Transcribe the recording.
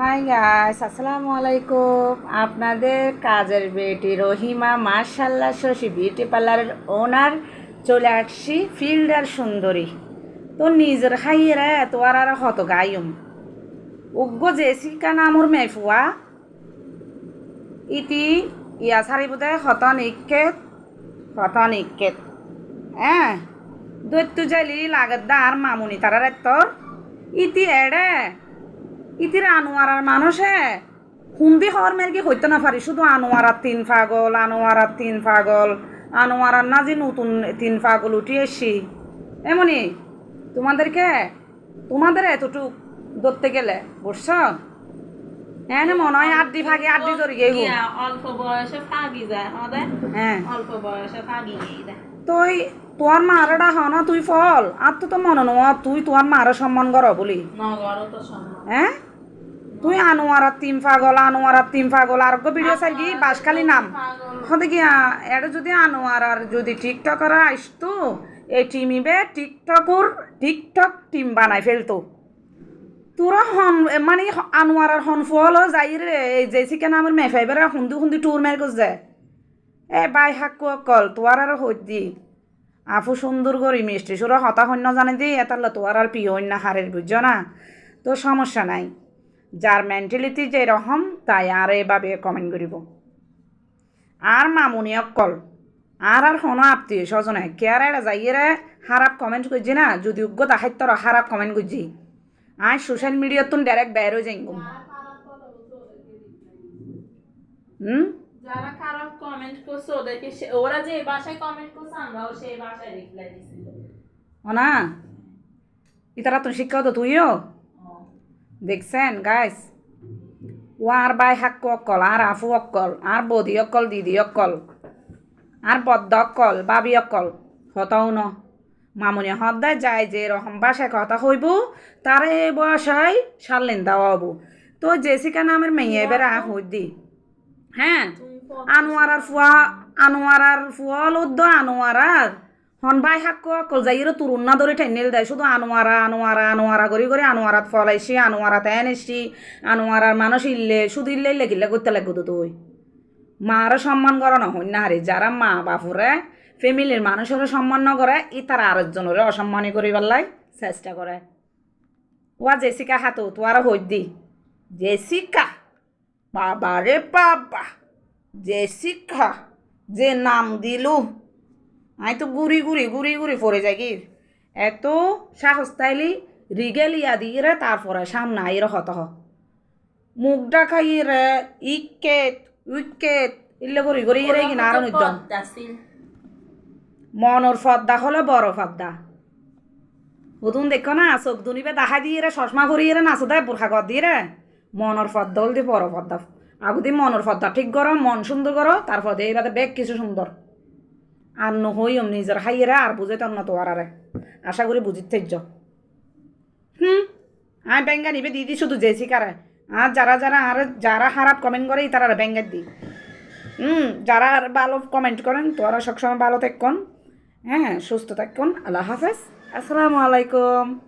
Hi guys আসসালামু আলাইকুম আপনাদের কাজের বেটি রহিমা মার্শাল্লাহ শশী বিউটি পার্লারের ওনার চলে আসছি ফিল্ডার সুন্দরী। তো নিজের খাইয়েরা এত আর আর হত গায়ুম। উগ্র জেসিকা নামর মেফুয়া ইতি ইয়া সারি সারিবুদে হত নিকেত হত নিকেত হ্যাঁ? দৈত্য জালি লাগত দা আর মামুনি তারার তোর ইতি এড়ে ইতির আনোয়ারার মানুষে। হুন্দি হওয়ার মেয়ের কি হইতে না পারি। শুধু আনোয়ারার তিন পাগল আনোয়ারার তিন পাগল আনোয়ারার না যে নতুন তিন পাগল উঠি এসছি। এমনি তোমাদেরকে তোমাদের এতটুক ধরতে গেলে বুঝছ? হ্যাঁ মনে হয় আড্ডি ফাঁকি আড্ডি ধরে গিয়ে অল্প বয়সে ফাগি যায় হ্যাঁ অল্প বয়সে দেয় তুই তোর মারাটা হ না তুই ফল। আর তো তো মনে নয় তুই তোর মারা সম্মান কর বলি। হ্যাঁ? তুই আনোয়ারার তিন পাগল আনোয়ারার তিন পাগল, আর ভিডিও চাই কি? বাসখালি নাম। হতে কি এটা যদি আনোয়ারার যদি টিকটকার আসতো এই টিমিবে টিকটকর টিকটক টিম বানাই ফেলতো। তোরা হন মানে আনোয়ারার হন ফল যাই রে, এই যে চিকেন আমার মেফাইবার হুন্দি হুন্দি টুর মের গজ এ বাই হাক্কু অকল, তোয়ার আর হই দি। আফু সুন্দর করি মিষ্টি, সুরা হতা শূন্য জানে দি এটালে তোয়ার আর প্রিয় অন্য হারের, বুঝছ না? তো সমস্যা নাই। যার মেন্টালিটি যে রকম তাই আর এভাবে কমেন্ট করিব। আর মামুনি অকল আর আর হনো আত্মীয় স্বজনে কে আর এটা যাইয়ে খারাপ কমেন্ট করছি না যদি উগ্র দেখাইত খারাপ কমেন্ট করছি। আজ সোশ্যাল মিডিয়াত তুন ডাইরেক্ট বের হয়ে যাই হুম? যারা খারাপ কমেন্ট করছে ওদেরকে সে- ওরা যে ভাষায় কমেন্ট করছে আমরাও সেই ভাষায় রিপ্লাই দিছি। না ইতারা তুমি শিক্ষাও তো তুইও? দেখছেন গাইস ও আর বাই হাক্ক অক্কল আর আফু অক্কল আর বদি অক্কল দিদি অক্কল আর বদ্দ অক্কল বাবি অক্কল হতাও ন। মামুনি হদ্দায় যায় যে রকম বাসায় কথা হইব তার এই বয়সায় সারলেন দেওয়া হব। তো জেসিকা নামের মেয়ে এবার আ হই দি। হ্যাঁ আনোয়ারার ফুয়া আনোয়ারার ফুয়া লদ্দ আনোয়ারার হন বাই হাক্ক অকল যাইয়ের তুরুন না ধরে ঠেনিল দেয়। শুধু আনোয়ারা আনোয়ারা আনোয়ারা করি করে আনোয়ারাত ফলাইছি আনোয়ারাত এনেছি আনোয়ারার মানুষ ইল্লে, শুধু ইল্লে ইল্লে গিল্লে করতে লাগবো তো তুই। মার সম্মান করা না হারে, যারা মা বাপুরে, ফ্যামিলির মানুষের সম্মান ন করে, ই তারা আরেকজনের অসম্মানী করি পেলাই চেষ্টা করে। ওয়া জেসিকা হাতো হই দি। জেসিকা বাবা রে বাবা, জেসিকা, যে নাম দিলু। আই তো গুড়ি গুড়ি গুড়ি গুড়ি পড়ে যাই কি? এত সাহস তাইলি রিগেলিয়া দিয়ে রে তারপরে সামনে আইর হত হ। মুখ ডাকাই রে ইকেট উইকেট ইল্লে করি করি রে আর নিদ্যম দাসিল মনর ফদ্দা হলো বড় ফদ্দা হুদুন দেখো না চোখ দুনিবে দেখা দিয়ে রে চশমা ভরিয়ে রে নাচো দেয় বোরখা কর দিয়ে রে। মনর ফদ্দা হল দিয়ে বড় ফদ্দা আগুদি মনর ফদ্দা ঠিক করো মন সুন্দর করো তারপর দিয়ে বেগ কিছু সুন্দর। আর নহই নিজের যার রে, আর বুঝে না তো আর আশা করি বুঝিত হুম? আর ব্যাঙ্গা নিবে দিদি শুধু জেসিকারে আর যারা যারা আর যারা খারাপ কমেন্ট করে, তারা ব্যাঙ্গার দি। হুম? যারা আর ভালো কমেন্ট করেন তোরা সবসময় ভালো থাকুন। হ্যাঁ সুস্থ থাকুন। আল্লাহ হাফেজ। আসসালামু আলাইকুম।